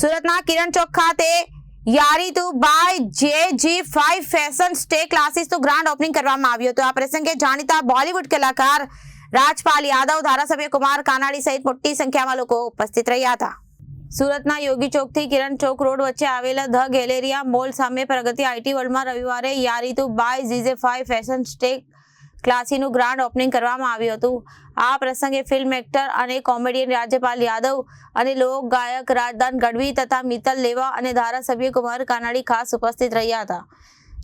સુરતના કિરણ ચોક ખાતે યારી તુ બાય જે જી ફાઈવ ફેશન સ્ટે ક્લાસીસનું ગ્રાન્ડ ઓપનિંગ કરવામાં આવ્યું હતું. આ પ્રસંગે જાણીતા બોલિવૂડ કલાકાર રાજપાલ યાદવ, ધારાસભ્ય કુમાર કાનાડી સહિત મોટી સંખ્યામાં લોકો ઉપસ્થિત રહ્યા હતા. સુરતના યોગી ચોકથી કિરણ ચોક રોડ વચ્ચે આવેલા ધ ગેલેરિયા મોલ સામે પ્રગતિ આઈટી વર્લ્ડમાં રવિવારે યારી two by GJ five fashion stay ક્લાસીનું ગ્રાન્ડ ઓપનિંગ કરવામાં આવ્યું હતું. આ પ્રસંગે ફિલ્મ એક્ટર અને કોમેડિયન રાજ્યપાલ યાદવ અને લોક ગાયક રાજદાન ગઢવી તથા મિત્તલ લેવા અને ધારાસભ્ય કુમાર કાનાડી ખાસ ઉપસ્થિત રહ્યા હતા.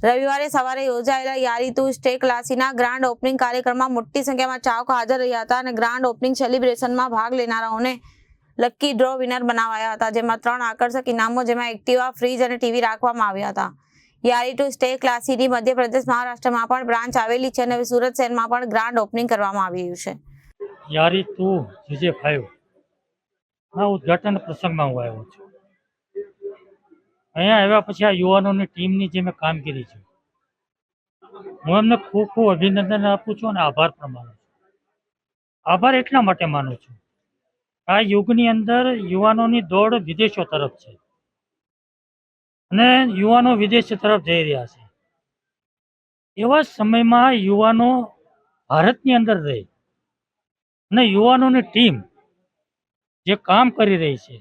રવિવારે સવારે યોજાયેલા યારીતુ સ્ટે ક્લાસીના ગ્રાન્ડ ઓપનિંગ કાર્યક્રમમાં મોટી સંખ્યામાં ચાહકો હાજર રહ્યા હતા અને ગ્રાન્ડ ઓપનિંગ સેલિબ્રેશનમાં ભાગ લેનારાઓને લકી ડ્રો વિનર બનાવાયા હતા. જેમાં ત્રણ આકર્ષક ઇનામો, જેમાં એક્ટિવા ફ્રીજ અને ટીવી રાખવામાં આવ્યા હતા. યારી ટુ સ્ટે ક્લાસીની મધ્યપ્રદેશ મહારાષ્ટ્રમાં પણ બ્રાન્ચ આવેલી છે અને સુરત શહેરમાં પણ ગ્રાન્ડ ઓપનિંગ કરવામાં આવ્યું છે. યારી ટુ જીજે ફાઈવ ના ઉદઘાટન પ્રસંગમાં હું આવ્યો છું. અહીંયા આવ્યા પછી આ યુવાનોની ટીમની જે મેં કામગીરી છે, હું એમને ખૂબ ખૂબ અભિનંદન આપું છું અને આભાર પણ માનું છું. આભાર એટલા માટે માનું છું આ યુગની અંદર યુવાનોની દોડ વિદેશો તરફ છે. અને યુવાનો વિદેશ તરફ જઈ રહ્યા છે. એવા સમયમાં યુવાનો ભારતની અંદર રહે અને યુવાનોની ટીમ જે કામ કરી રહી છે.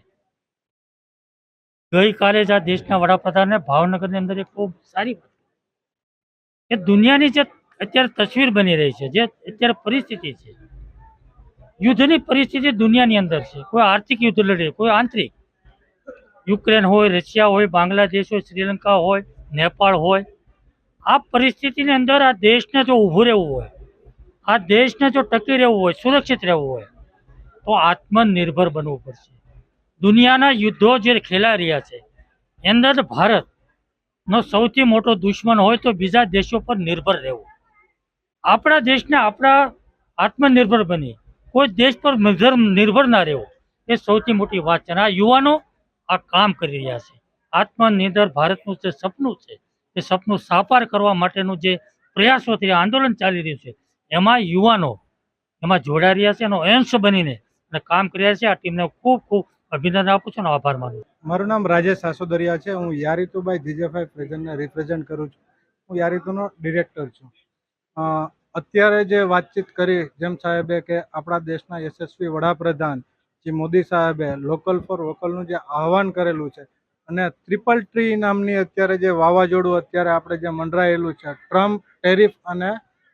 ગઈકાલે જ આ દેશના વડાપ્રધાને ભાવનગરની અંદર એક ખૂબ સારી વાત કે દુનિયાની જે અત્યારે તસવીર બની રહી છે, જે અત્યારે પરિસ્થિતિ છે. યુદ્ધની પરિસ્થિતિ દુનિયાની અંદર છે. કોઈ આર્થિક યુદ્ધ લડે, કોઈ આંતરિક યુક્રેન હોય, રશિયા હોય, બાંગ્લાદેશ હોય, શ્રીલંકા હોય, નેપાળ હોય, આ પરિસ્થિતિની અંદર આ દેશને જો ઊભું રહેવું હોય, આ દેશને જો ટકી રહેવું હોય, સુરક્ષિત રહેવું હોય, તો આત્મનિર્ભર બનવું પડશે. દુનિયાના યુદ્ધો જે ખેલા રહ્યા છે એંદર ભારતનો સૌથી મોટો દુશ્મન હોય તો બીજા દેશો પર નિર્ભર રહેવું. આપણા દેશને આપણા આત્મનિર્ભર બની. કોઈ દેશ પર નિર્ભર ના રહેવું, એ સૌથી મોટી વાત છે. અને આ યુવાનો આ કામ કરી રહ્યા છે. આત્મનિર્ભર ભારતનું જે સપનું છે, એ સપનું સાકાર કરવા માટેનું જે પ્રયાસોથી આંદોલન ચાલી રહ્યું છે. એમાં યુવાનો એમાં જોડાઈ રહ્યા છે, એનો અંશ બનીને અને કામ કરી રહ્યા છે. આ ટીમને ખૂબ ખૂબ અભિનંદન આપું છું અને આભાર માનું મારું નામ રાજેશ સાસોદરિયા છે. હું યારીતુભાઈ ધીજેભાઈ પ્રેઝન્ટને રિપ્રેઝેન્ટ કરું છું. હું યારીતુનો ડિરેક્ટર છું. અત્યારે જે વાતચીત કરી જેમ સાહેબે કે આપણા દેશના યશસ્વી વડાપ્રધાન શ્રી મોદી સાહેબે લોકલ ફોર વોકલનું જે આહવાન કરેલું છે અને ટ્રિપલ ટ્રી નામની અત્યારે જે વાવાઝોડું અત્યારે આપણે જે મંડરાયેલું છે ટ્રમ્પ ટેરિફ અને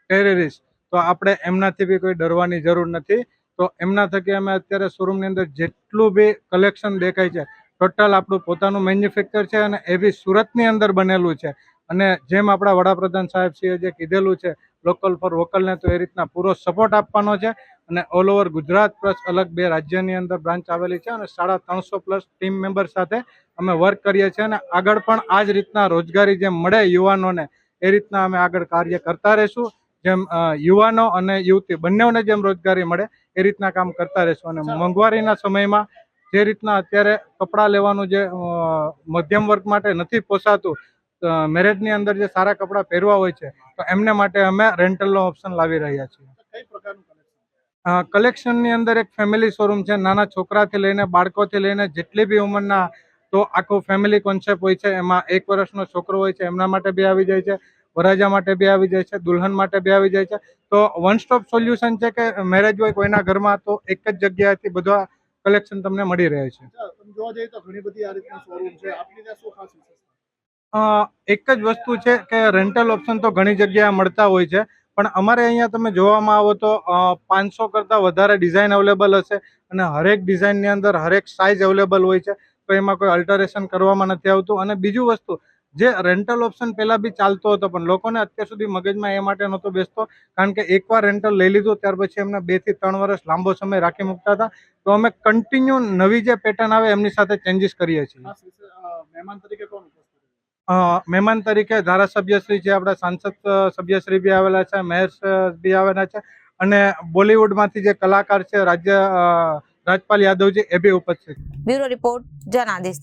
ટેરરિસ્ટ તો આપણે એમનાથી બી કોઈ ડરવાની જરૂર નથી. તો એમના થકી અમે અત્યારે શોરૂમની અંદર જેટલું બી કલેક્શન દેખાય છે ટોટલ આપણું પોતાનું મેન્યુફેક્ચર છે અને એ બી સુરતની અંદર બનેલું છે. અને જેમ આપણા વડાપ્રધાન સાહેબ શ્રીએ જે કીધેલું છે લોકલ ફોર વોકલને તો એ રીતના પૂરો સપોર્ટ આપવાનો છે. અને ઓલ ઓવર ગુજરાત પ્લસ અલગ બે રાજ્યની અંદર બ્રાન્ચ આવેલી છે અને સાડા ત્રણસો પ્લસ ટીમ મેમ્બર સાથે અમે વર્ક કરીએ છીએ અને આગળ પણ આ જ રીતના રોજગારી જેમ મળે યુવાનોને એ રીતના અમે આગળ કાર્ય કરતા રહીશું. જેમ યુવાનો અને યુવતી બંનેઓને જેમ રોજગારી મળે એ રીતના કામ કરતા રહીશું. અને મોંઘવારીના સમયમાં જે રીતના અત્યારે કપડાં લેવાનું જે મધ્યમ વર્ગ માટે નથી પોસાતું મેરેજની અંદર જે સારા કપડાં પહેરવા હોય છે તો એમને માટે અમે રેન્ટલનો ઓપ્શન લાવી રહ્યા છીએ. કલેક્શનની અંદર એક ફેમિલી શોરૂમ છે. નાના છોકરાથી લઈને બાળકોથી લઈને જેટલી બી ઉંમરના તો આખું ફેમિલી કોન્સેપ્ટ હોય છે. એમાં એક વર્ષનો છોકરો હોય છે એમના માટે બી આવી જાય છે વરાજા માટે બી આવી જાય છે દુલ્હન માટે બી આવી જાય છે. તો વન સ્ટોપ સોલ્યુશન છે કે મેરેજ હોય કોઈના ઘરમાં તો એક જ જગ્યાએથી બધા કલેક્શન તમને મળી રહે છે. જોવા જઈએ તો ઘણી બધી આ રીતના શોરૂમ છે. આપની ત્યાં શું ખાસ એક જ વસ્તુ છે કે રેન્ટલ ઓપ્શન તો ઘણી જગ્યાએ મળતા હોય છે. પણ અમારે અહીંયા તમે જોવામાં આવો તો પાંચસો કરતાં વધારે ડિઝાઇન અવેલેબલ હશે અને હરેક ડિઝાઇનની અંદર હરેક સાઇઝ અવેલેબલ હોય છે, તો એમાં કોઈ અલ્ટરેશન કરવામાં નથી આવતું. અને બીજું વસ્તુ, જે રેન્ટલ ઓપ્શન પહેલાં બી ચાલતો હતો, પણ લોકોને અત્યાર સુધી મગજમાં એ માટે નહોતો બેસતો, કારણ કે એકવાર રેન્ટલ લઈ લીધું, ત્યાર પછી એમને બેથી ત્રણ વર્ષ લાંબો સમય રાખી મૂકતા હતા. તો અમે કન્ટિન્યુ નવી જે પેટર્ન આવે, એમની સાથે ચેન્જીસ કરીએ છીએ. મહેમાન તરીકે કોણ મહેમાન તરીકે ધારાસભ્યશ્રી છે આપણા સાંસદ સભ્યશ્રી બી આવેલા છે મેયર બી આવેલા છે અને બોલિવૂડમાંથી જે કલાકાર છે રાજ્ય રાજપાલ યાદવજી એ બી ઉપસ્થિત બ્યુરો રિપોર્ટ જનાદેશ.